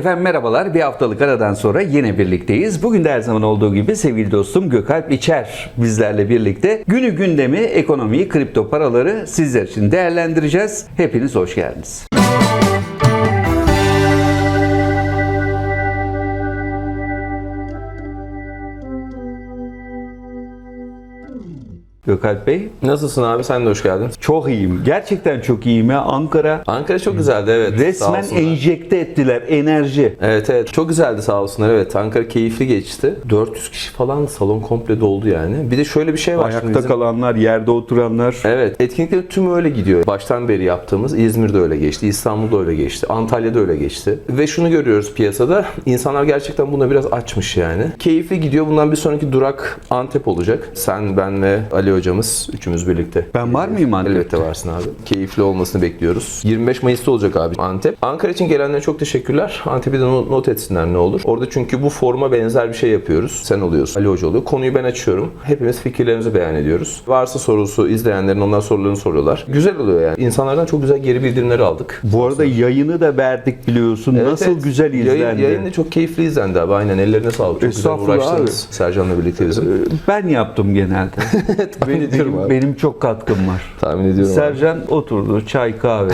Efendim merhabalar. Bir haftalık aradan sonra yine birlikteyiz. Bugün de her zaman olduğu gibi sevgili dostum Gökalp İçer bizlerle birlikte. Günü gündemi, ekonomiyi, kripto paraları sizler için değerlendireceğiz. Hepiniz hoş geldiniz. Gökalp Bey, Nasılsın abi? Sen de hoş geldin. çok iyiyim. Gerçekten çok iyiyim ya. Ankara Ankara çok güzeldi evet. Sağ resmen olsunlar. enjekte ettiler enerji. Evet evet çok güzeldi sağ olsunlar evet. Ankara keyifli geçti. 400 kişi falan salon komple doldu yani. Bir de şöyle bir şey var. şimdi Ayakta bizim- kalanlar, yerde oturanlar. Evet, etkinliklerin tümü öyle gidiyor. Baştan beri yaptığımız İzmir'de öyle geçti, İstanbul'da öyle geçti, Antalya'da öyle geçti. Ve şunu görüyoruz piyasada, insanlar gerçekten buna biraz açmış yani. Keyifli gidiyor. Bundan bir sonraki durak Antep olacak. Sen, ben ve Ali hocamız üçümüz birlikte. Ben var mıyım Antep'te? Elbette varsın abi. Keyifli olmasını bekliyoruz. 25 Mayıs'ta olacak abi Antep. Ankara için gelenlere çok teşekkürler. Antep'i de not etsinler ne olur. Orada çünkü bu forma benzer bir şey yapıyoruz. Sen oluyorsun, Ali Hoca oluyor. Konuyu ben açıyorum. Hepimiz fikirlerimizi beyan ediyoruz. Varsa sorusu izleyenlerin onlar sorularını soruyorlar. Güzel oluyor yani. İnsanlardan çok güzel geri bildirimleri aldık. Bu arada yayını da verdik biliyorsun. Evet, Nasıl evet. güzel izlendi. Yayın, yayın da çok keyifli izlendi abi. Aynen ellerine sağlık. Çok güzel uğraştınız. Sercan'la birlikte bizim. Ee, Ben yaptım genelde. Tahmin benim, benim, abi. benim çok katkım var. Tahmin ediyorum abi. Sercan oturdu, çay kahve.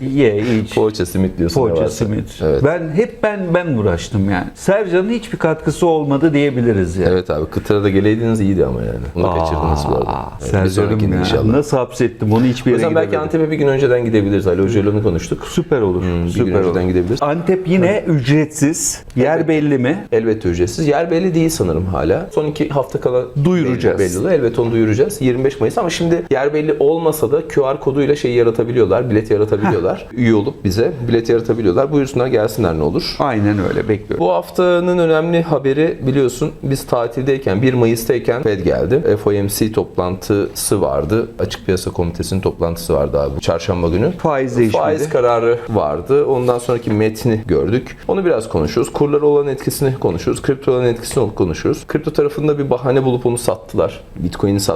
Ye, iç. Poğaça simit diyorsun. Poğaça, simit. Evet. Ben hep ben ben uğraştım yani. Sercan'ın hiçbir katkısı olmadı diyebiliriz yani. Evet abi kıtara da geleydiniz iyiydi ama yani. Onu kaçırdınız bu arada. Aa, Evet, Sercan'ım ya. inşallah. Nasıl hapsettim onu hiçbir O yere yüzden belki gidemedim. Antep'e bir gün önceden gidebiliriz. Ali Hoca ile onu konuştuk. Süper olur. Hmm, bir gün süper olur. önceden gidebiliriz. Antep yine ücretsiz. Yer Evet. belli mi? Elbette ücretsiz. Yer belli değil sanırım hala. Son iki hafta kala Duyuracağız. Belli, belli. Elbette onu duyuracağız. 25 Mayıs ama şimdi yer belli olmasa da QR koduyla şey yaratabiliyorlar. Bilet yaratabiliyorlar. Üye olup bize bilet yaratabiliyorlar. Buyursunlar gelsinler ne olur. Aynen öyle bekliyorum. Bu haftanın önemli haberi biliyorsun biz tatildeyken 1 Mayıs'tayken Fed geldi. FOMC toplantısı vardı. Açık Piyasa Komitesi'nin toplantısı vardı abi çarşamba günü. Faiz değişmedi. Faiz kararı vardı. Ondan sonraki metni gördük. Onu biraz konuşuyoruz. Kurlara olan etkisini konuşuyoruz. Kripto olan etkisini konuşuyoruz. Kripto tarafında bir bahane bulup onu sattılar. Bitcoin'i sattılar.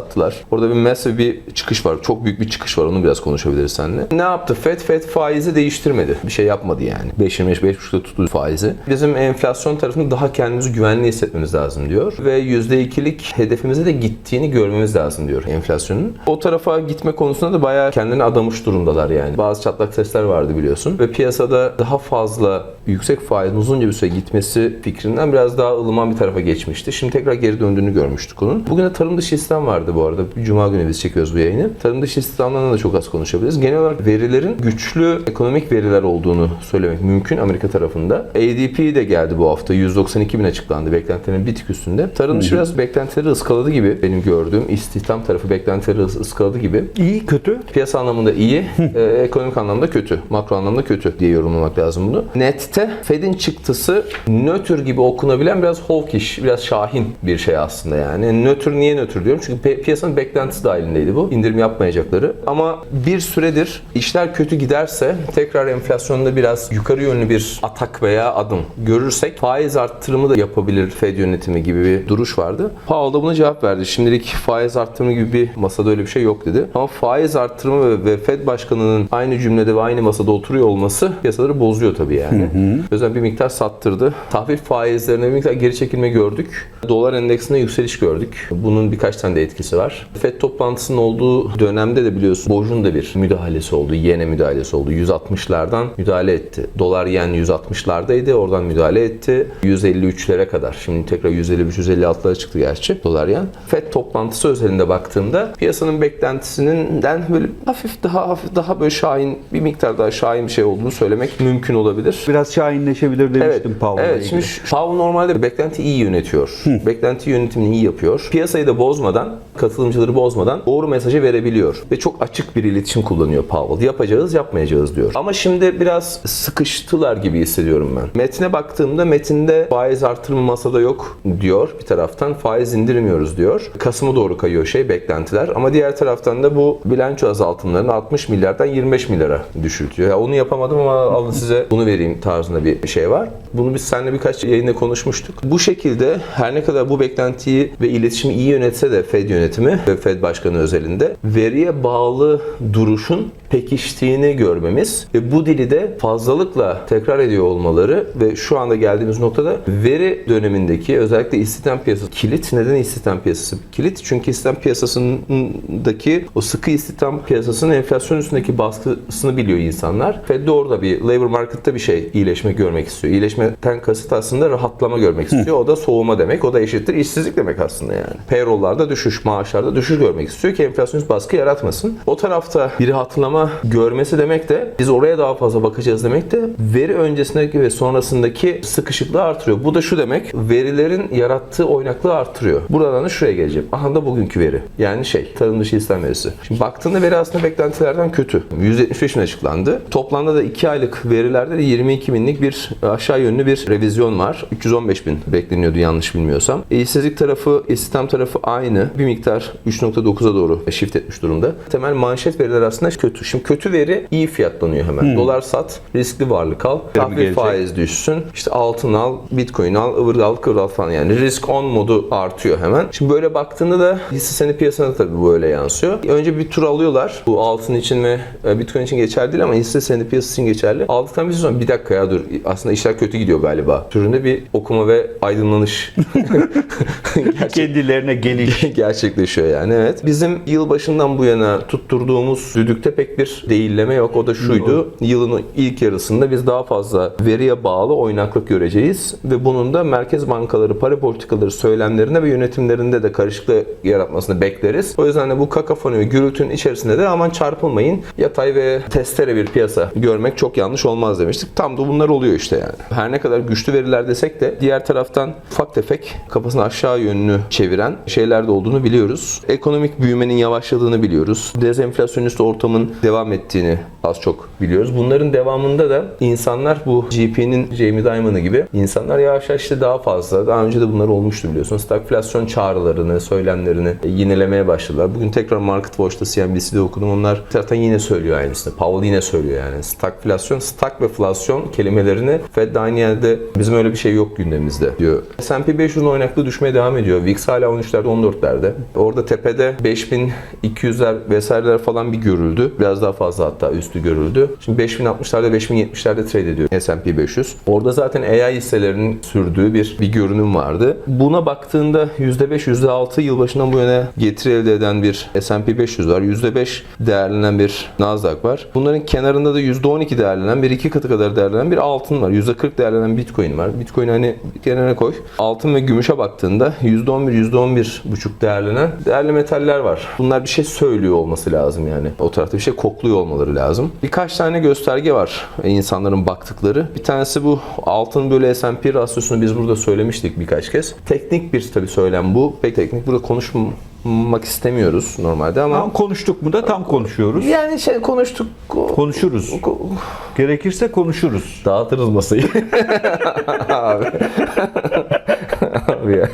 Orada bir massive bir çıkış var. Çok büyük bir çıkış var. Onu biraz konuşabiliriz seninle. Ne yaptı? Fed Fed faizi değiştirmedi. Bir şey yapmadı yani. 5.25 5.5'da tuttu faizi. Bizim enflasyon tarafında daha kendimizi güvenli hissetmemiz lazım diyor. Ve %2'lik hedefimize de gittiğini görmemiz lazım diyor enflasyonun. O tarafa gitme konusunda da bayağı kendini adamış durumdalar yani. Bazı çatlak sesler vardı biliyorsun. Ve piyasada daha fazla yüksek faizin uzunca bir süre gitmesi fikrinden biraz daha ılıman bir tarafa geçmişti. Şimdi tekrar geri döndüğünü görmüştük onun. Bugün de tarım dışı istihdam vardı bu arada. Cuma günü biz çekiyoruz bu yayını. Tarım dışı istihdamdan da çok az konuşabiliriz. Genel olarak verilerin güçlü ekonomik veriler olduğunu söylemek mümkün Amerika tarafında. ADP de geldi bu hafta. 192 bin açıklandı. Beklentilerin bir tık üstünde. Tarım dışı biraz beklentileri ıskaladı gibi benim gördüğüm. istihdam tarafı beklentileri ıs- ıskaladı gibi. İyi kötü. Piyasa anlamında iyi, e, ekonomik anlamda kötü, makro anlamda kötü diye yorumlamak lazım bunu. Nette Fed'in çıktısı nötr gibi okunabilen biraz hawkish, biraz şahin bir şey aslında yani. Nötr niye nötr diyorum? Çünkü piyasanın beklentisi dahilindeydi bu. İndirim yapmayacakları. Ama bir süredir işler kötü giderse tekrar enflasyonda biraz yukarı yönlü bir atak veya adım görürsek faiz arttırımı da yapabilir Fed yönetimi gibi bir duruş vardı. Powell da buna cevap verdi. Şimdilik faiz arttırımı gibi bir masada öyle bir şey yok dedi. Ama faiz arttırımı ve- Fed başkanının aynı cümlede ve aynı masada oturuyor olması piyasaları bozuyor tabii yani. O yüzden bir miktar sattırdı. Tahvil faizlerine bir miktar geri çekilme gördük. Dolar endeksinde yükseliş gördük. Bunun birkaç tane de etkisi var. Fed toplantısının olduğu dönemde de biliyorsun Boj'un da bir müdahalesi oldu. Yene müdahalesi oldu. 160'lardan müdahale etti. Dolar yen 160'lardaydı. Oradan müdahale etti. 153'lere kadar. Şimdi tekrar 153-156'lara çıktı gerçi dolar yen. Fed toplantısı özelinde baktığımda piyasanın beklentisinden böyle hafif daha hafif daha böyle şahin bir miktar daha şahin bir şey olduğunu söylemek mümkün olabilir. Biraz şahinleşebilir demiştim Powell'la Evet, ilgili. şimdi Powell normalde beklenti iyi yönetiyor. Beklenti yönetimini iyi yapıyor. Piyasayı da bozmadan, katılımcıları bozmadan doğru mesajı verebiliyor. Ve çok açık bir iletişim kullanıyor Powell. Yapacağız, yapmayacağız diyor. Ama şimdi biraz sıkıştılar gibi hissediyorum ben. Metne baktığımda metinde faiz artırımı masada yok diyor bir taraftan. Faiz indirmiyoruz diyor. Kasım'a doğru kayıyor şey beklentiler. Ama diğer taraftan da bu bilanço azaltımlarını 60 milyardan 25 milyara düşürtüyor. Ya onu yapamadım ama alın size bunu vereyim tarzında bir şey var. Bunu biz seninle birkaç yayında konuşmuştuk. Bu şekilde her ne kadar bu beklentiyi ve iletişimi iyi yönetse de Fed yönetimi yönetimi ve Fed Başkanı özelinde veriye bağlı duruşun pekiştiğini görmemiz ve bu dili de fazlalıkla tekrar ediyor olmaları ve şu anda geldiğimiz noktada veri dönemindeki özellikle istihdam piyasası kilit. Neden istihdam piyasası kilit? Çünkü istihdam piyasasındaki o sıkı istihdam piyasasının enflasyon üstündeki baskısını biliyor insanlar. Fed de orada bir labor market'ta bir şey iyileşme görmek istiyor. İyileşmeden kasıt aslında rahatlama görmek istiyor. O da soğuma demek. O da eşittir işsizlik demek aslında yani. Payroll'larda düşüş, maaşlarda düşüş görmek istiyor ki enflasyonist baskı yaratmasın. O tarafta bir rahatlama görmesi demek de biz oraya daha fazla bakacağız demek de veri öncesindeki ve sonrasındaki sıkışıklığı artırıyor. Bu da şu demek verilerin yarattığı oynaklığı artırıyor. Buradan da şuraya geleceğim. Aha da bugünkü veri. Yani şey tarım dışı istihdam verisi. Şimdi baktığında veri aslında beklentilerden kötü. 175 bin açıklandı. Toplamda da 2 aylık verilerde de 22 binlik bir aşağı yönlü bir revizyon var. 315 bin bekleniyordu yanlış bilmiyorsam. İşsizlik tarafı, istihdam tarafı aynı. Bir miktar 3.9'a doğru shift etmiş durumda. Temel manşet veriler aslında kötü. Şimdi kötü veri iyi fiyatlanıyor hemen. Dolar sat, riskli varlık al, tahvil faiz düşsün, işte altın al, bitcoin al, ıvır al, kıvır al falan yani risk on modu artıyor hemen. Şimdi böyle baktığında da hisse senedi piyasasına tabii bu öyle yansıyor. Önce bir tur alıyorlar. Bu altın için ve bitcoin için geçerli değil ama hisse senedi piyasası için geçerli. Aldıktan bir süre sonra bir dakika ya dur aslında işler kötü gidiyor galiba. Türünde bir okuma ve aydınlanış Gerçek- Kendilerine geliş. gerçekleşiyor yani evet. Bizim yılbaşından bu yana tutturduğumuz düdükte pek bir değilleme yok. O da şuydu. Yılın ilk yarısında biz daha fazla veriye bağlı oynaklık göreceğiz ve bunun da merkez bankaları, para politikaları söylemlerinde ve yönetimlerinde de karışıklık yaratmasını bekleriz. O yüzden de bu kakafoni ve gürültünün içerisinde de aman çarpılmayın. Yatay ve testere bir piyasa görmek çok yanlış olmaz demiştik. Tam da bunlar oluyor işte yani. Her ne kadar güçlü veriler desek de diğer taraftan ufak tefek kafasını aşağı yönlü çeviren şeyler de olduğunu biliyoruz. Ekonomik büyümenin yavaşladığını biliyoruz. Dezenflasyonist ortamın devam ettiğini az çok biliyoruz. Bunların devamında da insanlar bu GP'nin Jamie Dimon'ı gibi insanlar yavaş yavaş işte daha fazla daha önce de bunlar olmuştu biliyorsunuz. Stagflasyon çağrılarını, söylemlerini yinelemeye başladılar. Bugün tekrar Market Watch'ta CNBC'de okudum. Onlar zaten yine söylüyor aynısını. Powell yine söylüyor yani. Stagflasyon, stag ve flasyon kelimelerini Fed de aynı yerde bizim öyle bir şey yok gündemimizde diyor. S&P 500'ün oynaklığı düşmeye devam ediyor. VIX hala 13'lerde 14'lerde. Orada tepede 5200'ler vesaireler falan bir görüldü. Biraz daha fazla hatta üstü görüldü. Şimdi 5060'larda 5070'lerde trade ediyor S&P 500. Orada zaten AI hisselerinin sürdüğü bir bir görünüm vardı. Buna baktığında %5 %6 yılbaşından bu yana getiri elde eden bir S&P 500 var. %5 değerlenen bir Nasdaq var. Bunların kenarında da %12 değerlenen bir iki katı kadar değerlenen bir altın var. %40 değerlenen Bitcoin var. Bitcoin hani kenara koy. Altın ve gümüşe baktığında %11 %11,5 değerlenen değerli metaller var. Bunlar bir şey söylüyor olması lazım yani. O tarafta bir şey kokluyor olmaları lazım. Birkaç tane gösterge var insanların baktıkları. Bir tanesi bu altın bölü S&P rasyosunu biz burada söylemiştik birkaç kez. Teknik bir tabii söylem bu. Pek teknik burada konuşmak istemiyoruz normalde ama Tam konuştuk mu da tam konuşuyoruz. yani şey konuştuk. Konuşuruz. Gerekirse konuşuruz. Dağıtırız masayı. Abi. Abi ya.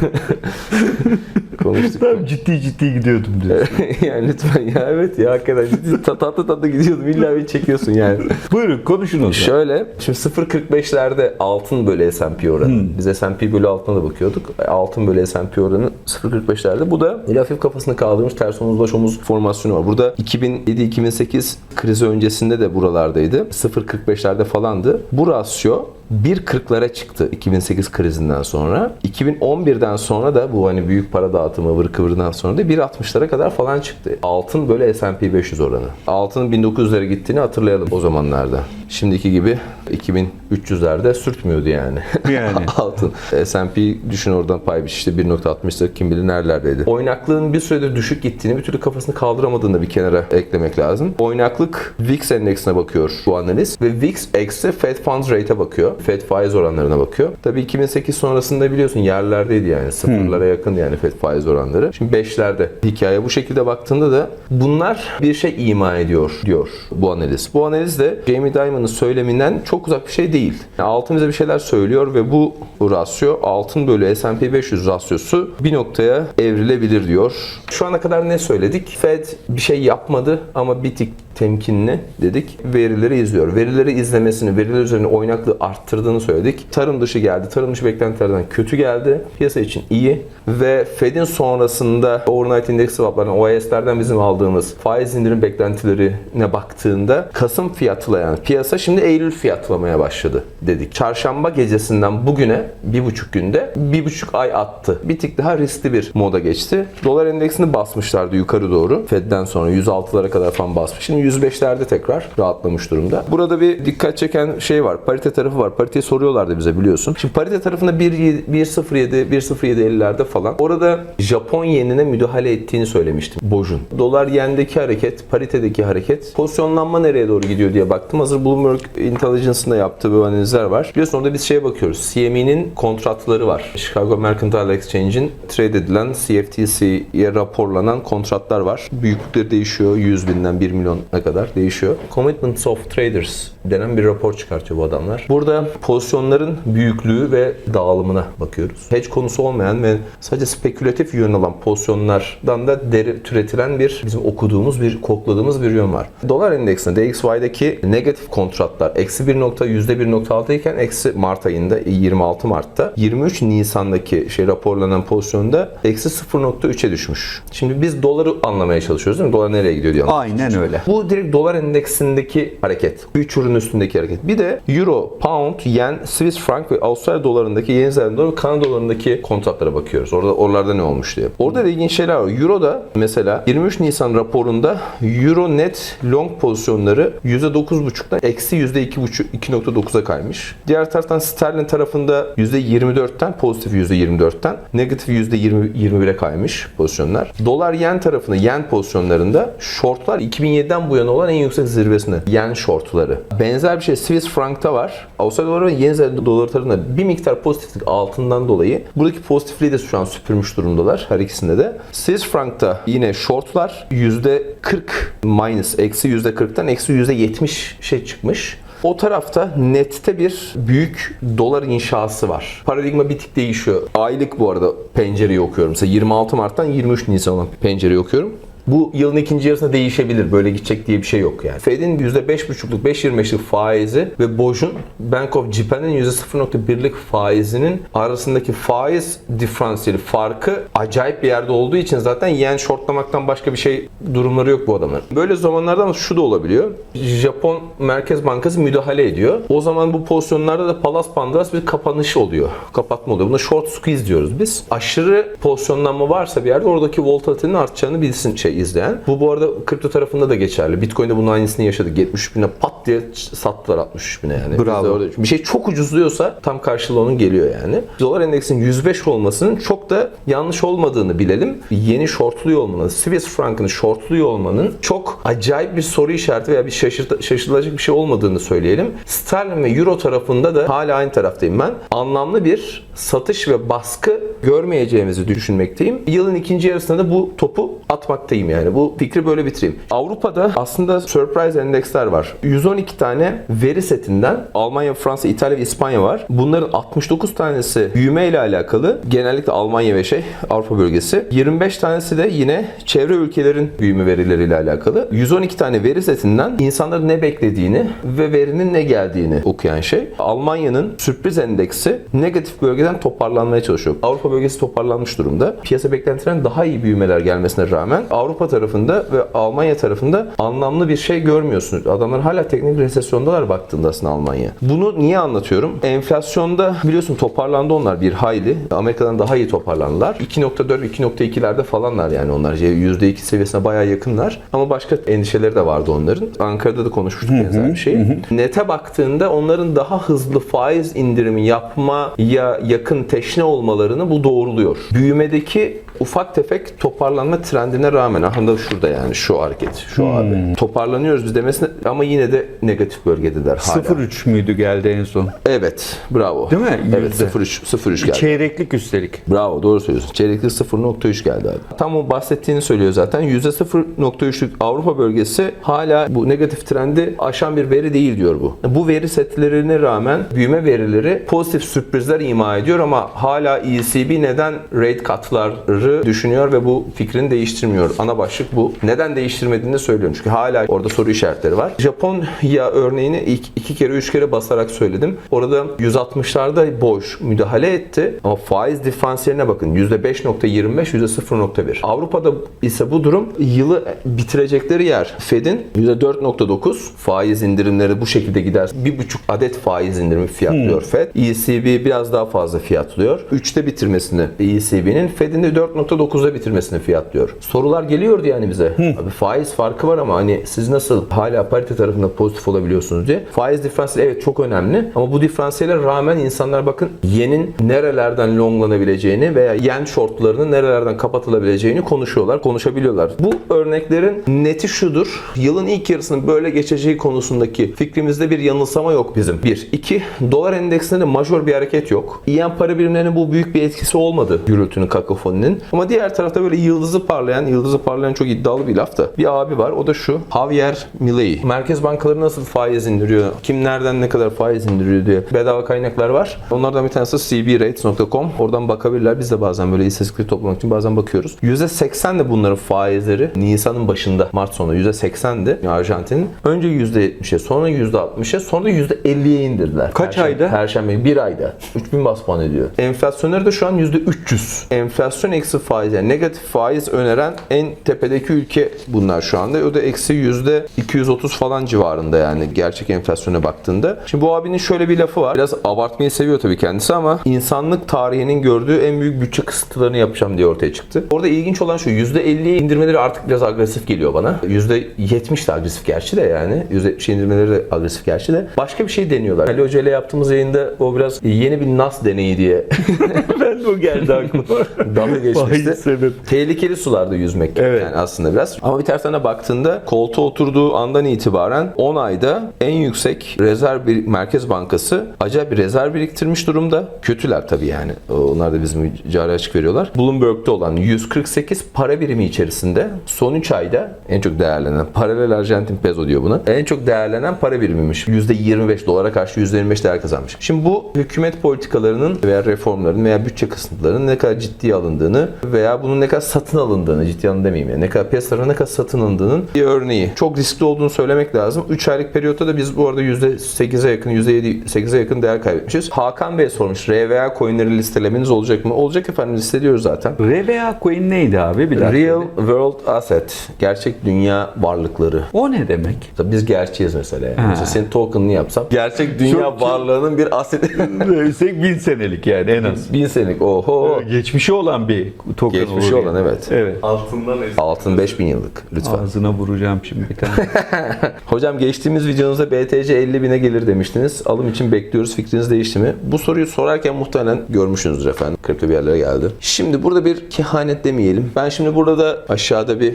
Konuştuk. Tam ciddi ciddi gidiyordum diyor. yani lütfen ya evet ya hakikaten ciddi tat- tatlı tatlı gidiyordum illa bir çekiyorsun yani. Buyurun konuşun Şöyle şimdi 0.45'lerde altın bölü S&P oranı. Biz S&P bölü altına da bakıyorduk. Altın bölü S&P oranı 0.45'lerde. Bu da hafif kafasını kaldırmış ters omuz baş omuz formasyonu var. Burada 2007-2008 krizi öncesinde de buralardaydı. 0.45'lerde falandı. Bu rasyo 1.40'lara çıktı 2008 krizinden sonra. 2011'den sonra da bu hani büyük para dağıtımı vır kıvırdan sonra da 1.60'lara kadar falan çıktı. Altın böyle S&P 500 oranı. Altının 1900'lere gittiğini hatırlayalım o zamanlarda. Şimdiki gibi 2300'lerde sürtmüyordu yani. Yani. Altın. S&P düşün oradan pay biç işte 1.60'lık kim bilir nerelerdeydi. Oynaklığın bir süredir düşük gittiğini bir türlü kafasını kaldıramadığını da bir kenara eklemek lazım. Oynaklık VIX endeksine bakıyor bu analiz ve VIX eksi Fed Funds Rate'e bakıyor. Fed faiz oranlarına bakıyor. Tabii 2008 sonrasında biliyorsun yerlerdeydi yani sıfırlara yakın yani Fed faiz oranları. Şimdi 5'lerde hikaye bu şekilde baktığında da bunlar bir şey ima ediyor diyor bu analiz. Bu analiz de Jamie Dimon'ın söyleminden çok uzak bir şey değil. Yani altın bize bir şeyler söylüyor ve bu rasyo altın bölü S&P 500 rasyosu bir noktaya evrilebilir diyor. Şu ana kadar ne söyledik? Fed bir şey yapmadı ama bir tık temkinli dedik. Verileri izliyor. Verileri izlemesini, veriler üzerine oynaklığı arttırdığını söyledik. Tarım dışı geldi. Tarım dışı beklentilerden kötü geldi. Piyasa için iyi. Ve Fed'in sonrasında overnight index swaplardan, OIS'lerden bizim aldığımız faiz indirim beklentilerine baktığında Kasım fiyatlayan piyasa şimdi Eylül fiyatlamaya başladı dedik. Çarşamba gecesinden bugüne bir buçuk günde bir buçuk ay attı. Bir tık daha riskli bir moda geçti. Dolar endeksini basmışlardı yukarı doğru. Fed'den sonra 106'lara kadar falan basmış. Şimdi 105'lerde tekrar rahatlamış durumda. Burada bir dikkat çeken şey var. Parite tarafı var. Pariteyi soruyorlardı bize biliyorsun. Şimdi parite tarafında 1.07, 1.07, 1.07.50'lerde falan. Orada Japon yenine müdahale ettiğini söylemiştim. Bojun. Dolar yendeki hareket, paritedeki hareket, pozisyonlanma nereye doğru gidiyor diye baktım. Hazır Bloomberg Intelligence'ın da yaptığı bu analizler var. Biliyorsun orada biz şeye bakıyoruz. CME'nin kontratları var. Chicago Mercantile Exchange'in trade edilen CFTC'ye raporlanan kontratlar var. Büyüklükleri değişiyor. 100 binden 1 milyona kadar değişiyor. Commitments of Traders denen bir rapor çıkartıyor bu adamlar. Burada pozisyonların büyüklüğü ve dağılımına bakıyoruz. Hedge konusu olmayan ve sadece spekülatif yön alan pozisyonlardan da deri, türetilen bir bizim okuduğumuz bir kokladığımız bir yön var. Dolar endeksinde DXY'daki negatif kontratlar eksi 1 nokta %1.6 iken eksi Mart ayında 26 Mart'ta 23 Nisan'daki şey raporlanan pozisyonda eksi 0.3'e düşmüş. Şimdi biz doları anlamaya çalışıyoruz değil mi? Dolar nereye gidiyor diye Aynen öyle. bu direkt dolar endeksindeki hareket. Future'ın üstündeki hareket. Bir de Euro, Pound, Yen, Swiss Frank ve Avustralya dolarındaki, Yeni Zelanda doları ve Kanada dolarındaki kontratlara bakıyoruz. Orada oralarda ne olmuş diye. Orada da ilginç şeyler var. Euro'da mesela 23 Nisan raporunda Euro net long pozisyonları %9.5'dan eksi %2.5 2.9'a kaymış. Diğer taraftan sterlin tarafında %24'ten pozitif %24'ten negatif %21'e kaymış pozisyonlar. Dolar yen tarafında yen pozisyonlarında shortlar 2007'den bu yana olan en yüksek zirvesinde. Yen shortları. Benzer bir şey Swiss frank'ta var. Avustralya doları ve Yeni Zelanda doları tarafında bir miktar pozitiflik altından dolayı buradaki pozitifliği de şu an süpürmüş durumdalar her ikisinde de. Swiss frank'ta yine shortlar %40 minus eksi %40'tan eksi %70 şey çıkmış. O tarafta nette bir büyük dolar inşası var. Paradigma bir tık değişiyor. Aylık bu arada pencereyi okuyorum. Mesela 26 Mart'tan 23 Nisan olan pencereyi okuyorum. Bu yılın ikinci yarısında değişebilir. Böyle gidecek diye bir şey yok yani. Fed'in %5,5'luk, 5,25'lik faizi ve Boj'un Bank of Japan'ın %0,1'lik faizinin arasındaki faiz diferansiyeli farkı acayip bir yerde olduğu için zaten yen shortlamaktan başka bir şey durumları yok bu adamların. Böyle zamanlarda ama şu da olabiliyor. Japon Merkez Bankası müdahale ediyor. O zaman bu pozisyonlarda da palas pandas bir kapanış oluyor. Kapatma oluyor. Buna short squeeze diyoruz biz. Aşırı pozisyonlanma varsa bir yerde oradaki volatilitenin artacağını bilsin şey izleyen. Bu bu arada kripto tarafında da geçerli. Bitcoin'de bunun aynısını yaşadık. 73 bine pat diye sattılar 63 bine yani. Bravo. orada- bir şey çok ucuzluyorsa tam karşılığı onun geliyor yani. Dolar endeksinin 105 olmasının çok da yanlış olmadığını bilelim. Yeni shortluyor olmanın, Swiss frank'ını shortluyor olmanın çok acayip bir soru işareti veya bir şaşırt şaşırılacak bir şey olmadığını söyleyelim. Sterlin ve Euro tarafında da hala aynı taraftayım ben. Anlamlı bir satış ve baskı görmeyeceğimizi düşünmekteyim. Yılın ikinci yarısında da bu topu atmaktayım yani. Bu fikri böyle bitireyim. Avrupa'da aslında surprise endeksler var. 112 tane veri setinden Almanya, Fransa, İtalya ve İspanya var. Bunların 69 tanesi büyüme ile alakalı. Genellikle Almanya ve şey Avrupa bölgesi. 25 tanesi de yine çevre ülkelerin büyüme verileriyle alakalı. 112 tane veri setinden insanların ne beklediğini ve verinin ne geldiğini okuyan şey. Almanya'nın sürpriz endeksi negatif bölgeden toparlanmaya çalışıyor. Avrupa bölgesi toparlanmış durumda. Piyasa beklentilerinin daha iyi büyümeler gelmesine rağmen Avrupa tarafında ve Almanya tarafında anlamlı bir şey görmüyorsunuz. Adamlar hala teknik resesyondalar baktığında aslında Almanya. Bunu niye anlatıyorum? Enflasyonda biliyorsun toparlandı onlar bir hayli. Amerika'dan daha iyi toparlandılar. 2.4-2.2'lerde falanlar yani onlar. %2 seviyesine bayağı yakınlar. Ama başka endişeleri de vardı onların. Ankara'da da konuşmuştuk benzer bir şey. Nete baktığında onların daha hızlı faiz indirimi yapmaya yakın teşne olmalarını bu doğruluyor. Büyümedeki ufak tefek toparlanma trendine rağmen aha da şurada yani şu hareket şu abi. Toparlanıyoruz biz demesine ama yine de negatif bölgedeler hala. 0.3 müydü geldi en son? Evet bravo. Değil mi? Evet Yüzde. 0.3 0.3 geldi. Çeyreklik üstelik. Bravo doğru söylüyorsun. Çeyreklik 0.3 geldi abi. Tam o bahsettiğini söylüyor zaten. %0.3'lük Avrupa bölgesi hala bu negatif trendi aşan bir veri değil diyor bu. Bu veri setlerine rağmen büyüme verileri pozitif sürprizler ima ediyor ama hala ECB neden rate katları bunları düşünüyor ve bu fikrini değiştirmiyor. Ana başlık bu. Neden değiştirmediğini de söylüyorum. Çünkü hala orada soru işaretleri var. Japonya örneğini ilk iki kere üç kere basarak söyledim. Orada 160'larda boş müdahale etti. Ama faiz diferansiyerine bakın. %5.25, %0.1. Avrupa'da ise bu durum yılı bitirecekleri yer. Fed'in %4.9 faiz indirimleri bu şekilde gider. Bir buçuk adet faiz indirimi fiyatlıyor Fed. ECB biraz daha fazla fiyatlıyor. 3'te bitirmesini ECB'nin Fed'in de 4.9'da bitirmesini fiyatlıyor. Sorular geliyordu yani bize. Abi faiz farkı var ama hani siz nasıl hala parite tarafında pozitif olabiliyorsunuz diye. Faiz diferansiyeli evet çok önemli ama bu diferansiyele rağmen insanlar bakın yenin nerelerden longlanabileceğini veya yen shortlarının nerelerden kapatılabileceğini konuşuyorlar, konuşabiliyorlar. Bu örneklerin neti şudur. Yılın ilk yarısının böyle geçeceği konusundaki fikrimizde bir yanılsama yok bizim. Bir. iki Dolar endeksinde de majör bir hareket yok. Yen para birimlerinin bu büyük bir etkisi olmadı gürültünün, kakofoninin. Ama diğer tarafta böyle yıldızı parlayan, yıldızı parlayan çok iddialı bir laf da. Bir abi var o da şu. Javier Milei. Merkez bankaları nasıl faiz indiriyor? Kim nereden ne kadar faiz indiriyor diye bedava kaynaklar var. Onlardan bir tanesi cbrates.com. Oradan bakabilirler. Biz de bazen böyle istatistikleri toplamak için bazen bakıyoruz. %80 de bunların faizleri Nisan'ın başında Mart sonu %80'di Arjantin'in. Önce %70'e sonra %60'a sonra da %50'ye indirdiler. Kaç ayda? Perşembe bir ayda. 3000 bas puan ediyor. Enflasyonları da şu an %300. Enflasyon eksi faiz yani negatif faiz öneren en tepedeki ülke bunlar şu anda. O da eksi %230 falan civarında yani gerçek enflasyona baktığında. Şimdi bu abinin şöyle bir lafı var. Biraz abartmayı seviyor tabii kendisi ama insanlık tarihinin gördüğü en büyük bütçe kısıtlarını yapacağım diye ortaya çıktı. Orada ilginç olan şu %50'ye indirmeleri artık biraz agresif geliyor bana. %70 de agresif gerçi de yani. %70 indirmeleri de agresif gerçi de. Başka bir şey deniyorlar. Ali Hoca ile yaptığımız yayında o biraz yeni bir NAS deneyi diye ben de o geldi aklıma. dalga geçmişti. Faiz sebep. Tehlikeli sularda yüzmek Evet. yani aslında biraz. Ama bir tersine baktığında koltuğa oturduğu andan itibaren 10 ayda en yüksek rezerv bir Merkez Bankası acayip bir rezerv biriktirmiş durumda. Kötüler tabii yani. Onlar da bizim cari açık veriyorlar. Bloomberg'de olan 148 para birimi içerisinde son 3 ayda en çok değerlenen paralel Arjantin peso diyor buna. En çok değerlenen para birimiymiş. %25 dolara karşı %25 değer kazanmış. Şimdi bu hükümet politikalarının veya reformların veya bütçe kısıntılarının ne kadar ciddiye alındığını veya bunun ne kadar satın alındığını ciddi alın demeyeyim yani ne kadar piyasalara ne kadar satın alındığının bir örneği. Çok riskli olduğunu söylemek lazım. 3 aylık periyotta da biz bu arada %8'e yakın, %7-8'e yakın değer kaybetmişiz. Hakan Bey sormuş. RVA coinleri listelemeniz olacak mı? Olacak efendim listeliyoruz zaten. RVA coin neydi abi? Bir daha Real söyle. World Asset. Gerçek dünya varlıkları. O ne demek? Mesela biz gerçeğiz mesela. Yani. Ha. Mesela senin token'ını yapsam. Gerçek dünya Çok- varlığının bir aseti. Bin senelik yani en az. Bin senelik. Oho. Geçmişi olan bir token Geçmişi olur olan yani. evet. Evet. Altından eski. Altın 5000 yıllık lütfen. Ağzına vuracağım şimdi bir tane. Hocam geçtiğimiz videonuzda BTC 50 bine gelir demiştiniz. Alım için bekliyoruz. Fikriniz değişti mi? Bu soruyu sorarken muhtemelen görmüşsünüzdür efendim. Kripto bir yerlere geldi. Şimdi burada bir kehanet demeyelim. Ben şimdi burada da aşağıda bir,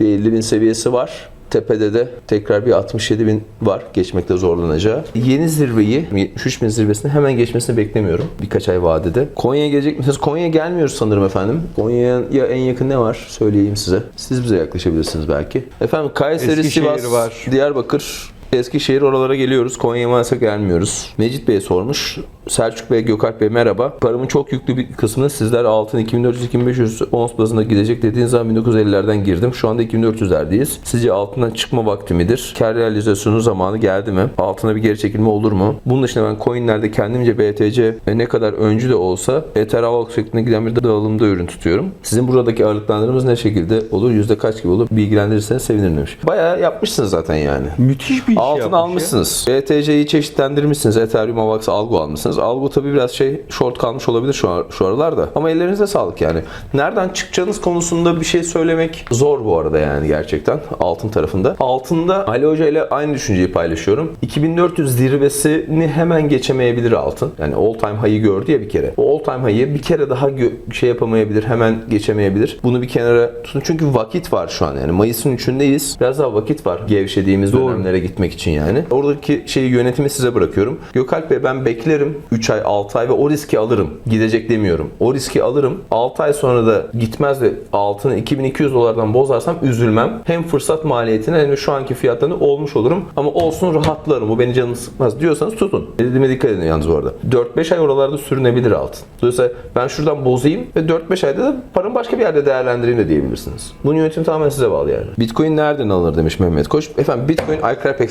bir 50 bin seviyesi var. Tepede de tekrar bir 67 bin var. Geçmekte zorlanacağı. Yeni zirveyi 73 bin zirvesini hemen geçmesini beklemiyorum. Birkaç ay vadede. Konya'ya gelecek misiniz? Konya'ya gelmiyoruz sanırım efendim. Konya'ya en yakın ne var? Söyleyeyim size. Siz bize yaklaşabilirsiniz belki. Efendim Kayseri, Eskişehir Sivas, var. Diyarbakır, Eskişehir oralara geliyoruz. Konya'ya maalesef gelmiyoruz. Mecit Bey sormuş. Selçuk Bey, Gökalp Bey merhaba. Paramın çok yüklü bir kısmını sizler altın 2400-2500 ons bazında gidecek dediğiniz zaman 1950'lerden girdim. Şu anda 2400'lerdeyiz. Sizce altından çıkma vakti midir? Kar realizasyonu zamanı geldi mi? Altına bir geri çekilme olur mu? Bunun dışında ben coinlerde kendimce BTC ne kadar öncü de olsa Ether Avok şeklinde giden bir dağılımda ürün tutuyorum. Sizin buradaki ağırlıklandırmanız ne şekilde olur? Yüzde kaç gibi olur? Bilgilendirirseniz sevinirim demiş. Bayağı yapmışsınız zaten yani. Müthiş bir iş Altın ya. almışsınız. BTC'yi çeşitlendirmişsiniz. Ethereum, AVAX, Algo almışsınız. Algo tabii biraz şey short kalmış olabilir şu, ar- şu aralarda. Ama ellerinize sağlık yani. Nereden çıkacağınız konusunda bir şey söylemek zor bu arada yani gerçekten altın tarafında. Altında Ali Hoca ile aynı düşünceyi paylaşıyorum. 2400 zirvesini hemen geçemeyebilir altın. Yani all time high'ı gördü ya bir kere. O all time high'ı bir kere daha şey yapamayabilir, hemen geçemeyebilir. Bunu bir kenara tutun çünkü vakit var şu an yani. Mayıs'ın 3'ündeyiz. Biraz daha vakit var gevşediğimiz Doğru. dönemlere gitmek için yani. Oradaki şeyi yönetimi size bırakıyorum. Gökalp Bey ben beklerim. 3 ay, 6 ay ve o riski alırım. Gidecek demiyorum. O riski alırım. 6 ay sonra da gitmez de altını 2200 dolardan bozarsam üzülmem. Hem fırsat maliyetine hem de şu anki fiyatlarını olmuş olurum. Ama olsun rahatlarım. Bu beni canımı sıkmaz diyorsanız tutun. Dediğime dikkat edin yalnız bu arada. 4-5 ay oralarda sürünebilir altın. Dolayısıyla ben şuradan bozayım ve 4-5 ayda da paramı başka bir yerde değerlendireyim de diyebilirsiniz. Bunun yönetimi tamamen size bağlı yani. Bitcoin nereden alınır demiş Mehmet Koç. Efendim Bitcoin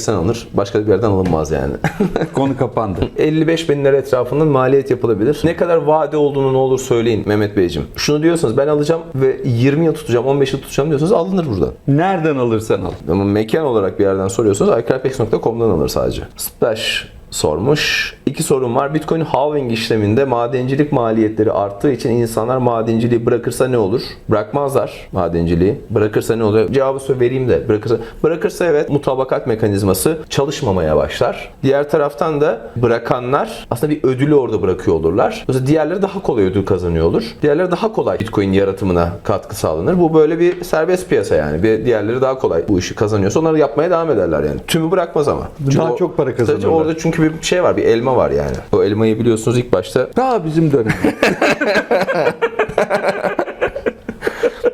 iCrypex'ten alınır. Başka bir yerden alınmaz yani. Konu kapandı. 55 bin lira etrafında maliyet yapılabilir. Ne kadar vade olduğunu ne olur söyleyin Mehmet Beyciğim. Şunu diyorsanız ben alacağım ve 20 yıl tutacağım, 15 yıl tutacağım diyorsanız alınır buradan. Nereden alırsan al. Ama mekan olarak bir yerden soruyorsanız iCrypex.com'dan alır sadece. Splash sormuş. İki sorun var. Bitcoin halving işleminde madencilik maliyetleri arttığı için insanlar madenciliği bırakırsa ne olur? Bırakmazlar madenciliği. Bırakırsa ne olur? Cevabı vereyim de. Bırakırsa, bırakırsa evet mutabakat mekanizması çalışmamaya başlar. Diğer taraftan da bırakanlar aslında bir ödülü orada bırakıyor olurlar. Dolayısıyla diğerleri daha kolay ödül kazanıyor olur. Diğerleri daha kolay Bitcoin yaratımına katkı sağlanır. Bu böyle bir serbest piyasa yani. Bir diğerleri daha kolay bu işi kazanıyorsa onları yapmaya devam ederler yani. Tümü bırakmaz ama. Daha o- çok para kazanırlar. Orada çünkü bir şey var, bir elma var yani. O elmayı biliyorsunuz ilk başta Daha bizim dönem.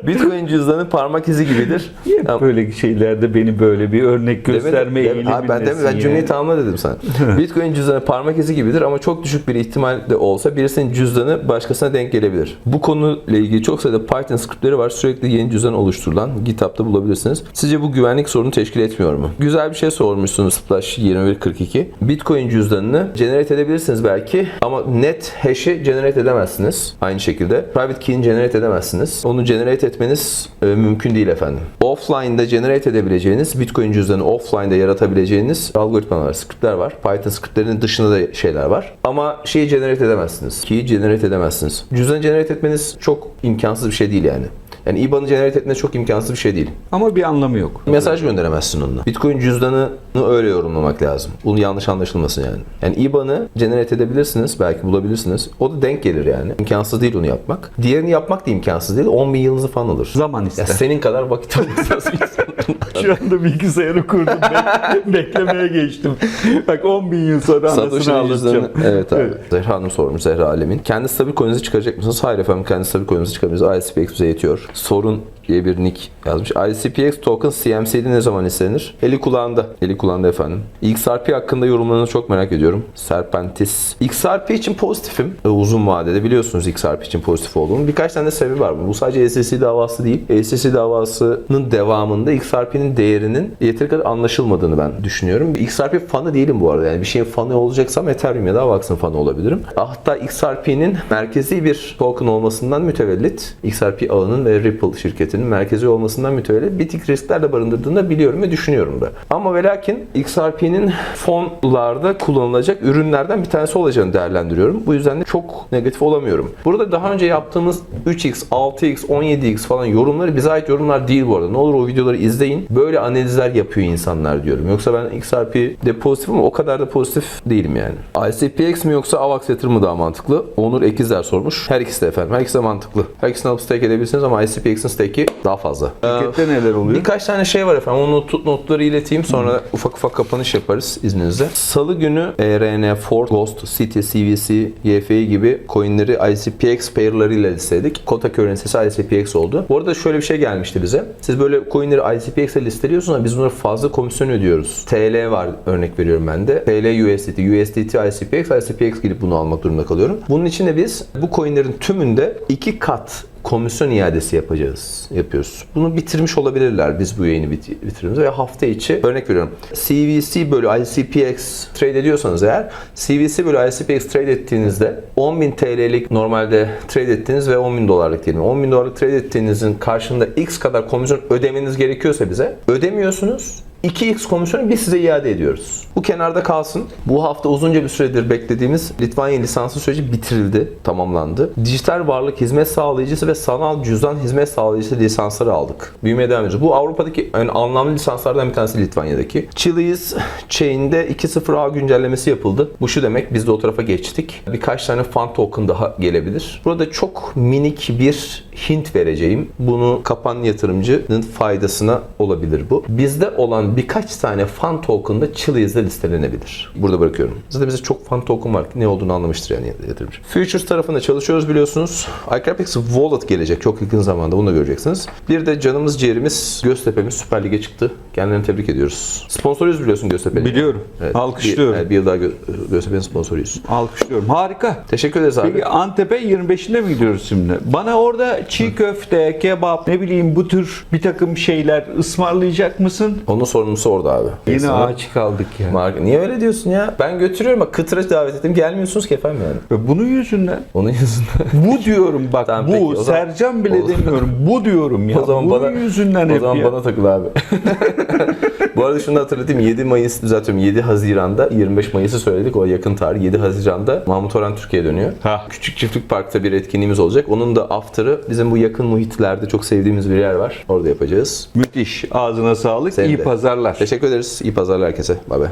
Bitcoin cüzdanı parmak izi gibidir. Hep böyle şeylerde beni böyle bir örnek gösterme Abi ben, ben ya. cümleyi tamamla dedim sana. Bitcoin cüzdanı parmak izi gibidir ama çok düşük bir ihtimal de olsa birisinin cüzdanı başkasına denk gelebilir. Bu konuyla ilgili çok sayıda Python skriptleri var. Sürekli yeni cüzdan oluşturulan. GitHub'da bulabilirsiniz. Sizce bu güvenlik sorunu teşkil etmiyor mu? Güzel bir şey sormuşsunuz Splash 2142. Bitcoin cüzdanını generate edebilirsiniz belki ama net hash'i generate edemezsiniz. Aynı şekilde private key'ini generate edemezsiniz. Onu generate etmeniz e, mümkün değil efendim. Offline'da generate edebileceğiniz, Bitcoin cüzdanı offline'da yaratabileceğiniz algoritmalar, scriptler var. Python scriptlerinin dışında da şeyler var. Ama şeyi generate edemezsiniz. Key'i generate edemezsiniz. Cüzdanı generate etmeniz çok imkansız bir şey değil yani. Yani IBAN'ı generate etmeniz çok imkansız bir şey değil. Ama bir anlamı yok. Mesaj gönderemezsin onunla. Bitcoin cüzdanını öyle yorumlamak lazım. Bunu yanlış anlaşılmasın yani. Yani IBAN'ı generate edebilirsiniz. Belki bulabilirsiniz. O da denk gelir yani. İmkansız değil onu yapmak. Diğerini yapmak da imkansız değil. 10 bin yılınızı falan alır. Zaman Ya ister. senin kadar vakit alırsanız Şu anda bilgisayarı kurdum. Bek- beklemeye geçtim. Bak 10 bin yıl sonra anasını anlatacağım. Evet abi. Zehra Hanım sormuş. Zehra Alemin. Kendi stabil coin'inizi çıkaracak mısınız? Hayır efendim. Kendi stabil coin'inizi çıkarmıyoruz. ICPX bize yetiyor. Sorun diye bir nick yazmış. ICPX token CMC'de ne zaman istenir? Eli kulağında. Eli kulağında efendim. XRP hakkında yorumlarınızı çok merak ediyorum. Serpentis. XRP için pozitifim. E, Uzun vadede biliyorsunuz XRP için pozitif olduğunu. Birkaç tane de sebebi var. Bu sadece SEC davası değil. SEC davasının devamında XRP'nin değerinin yeteri kadar anlaşılmadığını ben düşünüyorum. XRP fanı değilim bu arada. Yani bir şeyin fanı olacaksam Ethereum ya da Avax'ın fanı olabilirim. Hatta XRP'nin merkezi bir token olmasından mütevellit XRP ağının ve Ripple şirketinin merkezi olmasından mütevellit bir tık riskler de barındırdığını da biliyorum ve düşünüyorum da. Ama ve lakin XRP'nin fonlarda kullanılacak ürünlerden bir tanesi olacağını değerlendiriyorum. Bu yüzden de çok negatif olamıyorum. Burada daha önce yaptığımız 3x, 6x, 17x falan yorumları bize ait yorumlar değil bu arada. Ne olur o videoları izleyin. Böyle analizler yapıyor insanlar diyorum. Yoksa ben XRP'de pozitifim ama o kadar da pozitif değilim yani. ICPX mi yoksa AVAX yatırım mı daha mantıklı? Onur Ekizler sormuş. Her ikisi de efendim. Her ikisi de mantıklı. Her ikisini alıp stake edebilirsiniz ama ICPX'in stake'i daha fazla. Şirkette neler oluyor? Birkaç tane şey var efendim. Onu not, notları ileteyim. Sonra ufak ufak kapanış yaparız izninizle. Salı günü ERN, Ford, Ghost, City, CVC, YFI gibi coinleri ICPX pairlarıyla listeledik. Kota Currency'si ICPX oldu. Bu arada şöyle bir şey gelmişti bize. Siz böyle coinleri ICPX'e listeliyorsunuz ama biz bunlara fazla komisyon ödüyoruz. TL var örnek veriyorum ben de. TL USDT, USDT ICPX, ICPX gidip bunu almak durumunda kalıyorum. Bunun için de biz bu coinlerin tümünde iki kat komisyon iadesi yapacağız, yapıyoruz. Bunu bitirmiş olabilirler biz bu yayını bit- bitirdiğimizde ve hafta içi örnek veriyorum. CVC bölü ICPX trade ediyorsanız eğer CVC bölü ICPX trade ettiğinizde 10.000 TL'lik normalde trade ettiğiniz ve 10.000 dolarlık diyelim. 10.000 dolarlık trade ettiğinizin karşında X kadar komisyon ödemeniz gerekiyorsa bize ödemiyorsunuz. 2x komisyonu biz size iade ediyoruz. Bu kenarda kalsın. Bu hafta uzunca bir süredir beklediğimiz Litvanya lisansı süreci bitirildi, tamamlandı. Dijital varlık hizmet sağlayıcısı ve sanal cüzdan hizmet sağlayıcısı lisansları aldık. Büyümeye devam ediyoruz. Bu Avrupa'daki en anlamlı lisanslardan bir tanesi Litvanya'daki. Chili's Chain'de 2.0A güncellemesi yapıldı. Bu şu demek biz de o tarafa geçtik. Birkaç tane fan token daha gelebilir. Burada çok minik bir hint vereceğim. Bunu kapan yatırımcının faydasına olabilir bu. Bizde olan birkaç tane fan token'da Chili's'de listelenebilir. Burada bırakıyorum. Zaten bizde çok fan token var. Ne olduğunu anlamıştır yani yatırımcı. Futures tarafında çalışıyoruz biliyorsunuz. iCarpex Wallet gelecek çok yakın zamanda. Bunu da göreceksiniz. Bir de canımız ciğerimiz Göztepe'miz Süper Lig'e çıktı. Kendilerini tebrik ediyoruz. Sponsoruyuz biliyorsun Göztepe'nin. Biliyorum. Alkışlıyorum. Bir, evet, bir yıl daha Gö- Göztepe'nin sponsoruyuz. Alkışlıyorum. Harika. Teşekkür ederiz abi. Peki Antep'e 25'inde mi gidiyoruz şimdi? Bana orada çiğ köfte, kebap, ne bileyim bu tür bir takım şeyler ısmarlayacak mısın? Onun sorumlusu orada abi. Yine Sana- aç kaldık ya. Marka- Niye öyle diyorsun ya? Ben götürüyorum bak kıtıra davet ettim gelmiyorsunuz ki efendim yani. Ve bunun yüzünden. Onun yüzünden. Bu diyorum bak Tamam, bu. peki, o zaman- Sercan bile o- demiyorum. Bu diyorum ya. o zaman bunun bana yüzünden o hep zaman ya. bana takıl abi. Bu arada şunu da hatırlatayım 7 Mayıs düzeltiyorum 7 Haziran'da 25 Mayıs'ı söyledik o yakın tarih 7 Haziran'da Mahmut Orhan Türkiye'ye dönüyor. Ha. Küçük Çiftlik Park'ta bir etkinliğimiz olacak. Onun da after'ı bizim bu yakın muhitlerde çok sevdiğimiz bir yer var. Orada yapacağız. Müthiş. Ağzına sağlık. Senin İyi de. pazarlar. Teşekkür ederiz. İyi pazarlar herkese. Bay bay.